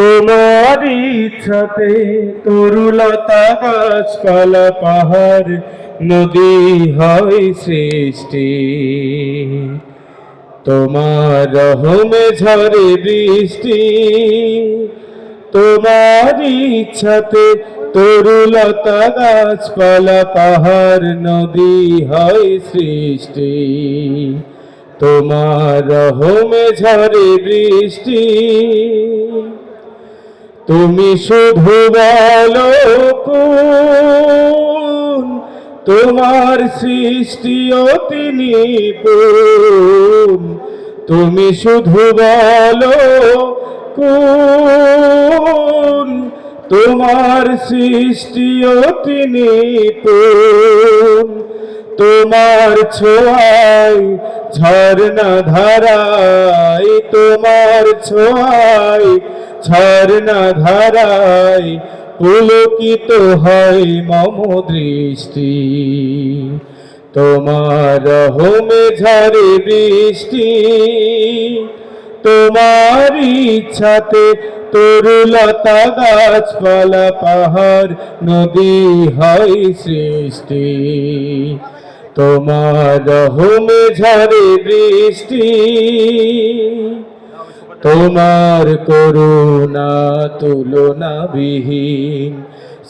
তোমার ইচ্ছাতে তরুলতা গাছপালা, পাহাড়, নদী হয় সৃষ্টি। তোমার রহমে ঝরে বৃষ্টি। তোমার ইচ্ছাতে তরুলতা গাছপালা, পাহাড়, নদী হয় সৃষ্টি। তোমার রহমে ঝরে বৃষ্টি। তুমি শুধু বলো তোমার সৃষ্টি অতি নিপুণ। তুমি শুধু বলো কোন? তোমার সৃষ্টি অতি নিপুণ। তোমার ছোঁয়ায় ঝর্ণা ধারায়, তোমার ছোঁয়ায় ঝর্ণা ধারায়, পুলকিত হয় মম দৃষ্টি। তোমার হোমে ঝরে বৃষ্টি, তোমার ইচ্ছাতে তরুলতা গাছপালা, পাহাড়, নদী হয় সৃষ্টি। তোমার হোমে ঝরে বৃষ্টি তোমার করুণা তুলনা বিহীন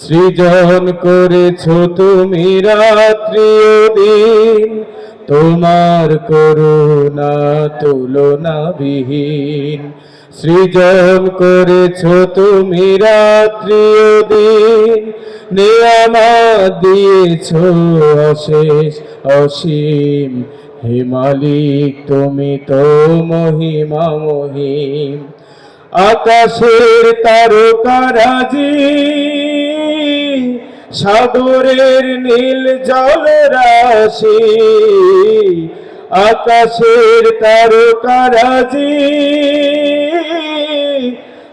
সৃজন করেছ তুমি রাত্রি দিন। তোমার করুণা তুলনা বিহীন সৃজন করেছ তুমি রাত্রি দিন। নিয়ামত দিয়েছ অশেষ অসীম, হে মালিক, তুমি তো মহিমা মহিম। আকাশের তারকারাজি সাগরের নীল জল রাশি। আকাশের তারকারাজি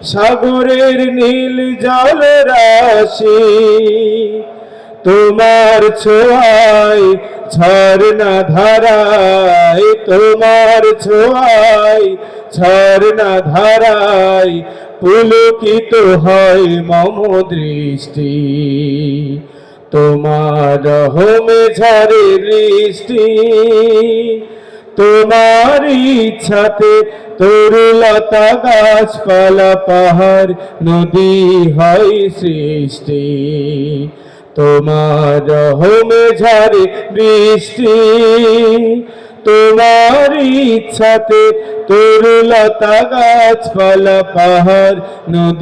সাগরের নীল জল রাশি। তোমার ছোঁয়ায় ঝর্ণা ধারায়, তোমার ছোঁয়ায় ঝর্ণা ধারায়, পুলকিত হয় মম দৃষ্টি। তোমার হোমে ঝরে বৃষ্টি, তোমার ইচ্ছাতে তরুলতা গাছপালা পাহাড়, নদী হয় সৃষ্টি। তোমার হোমে ঝরে বৃষ্টি তোমার ইচ্ছাতে তরুলতা গাছপালা পাহাড় নদী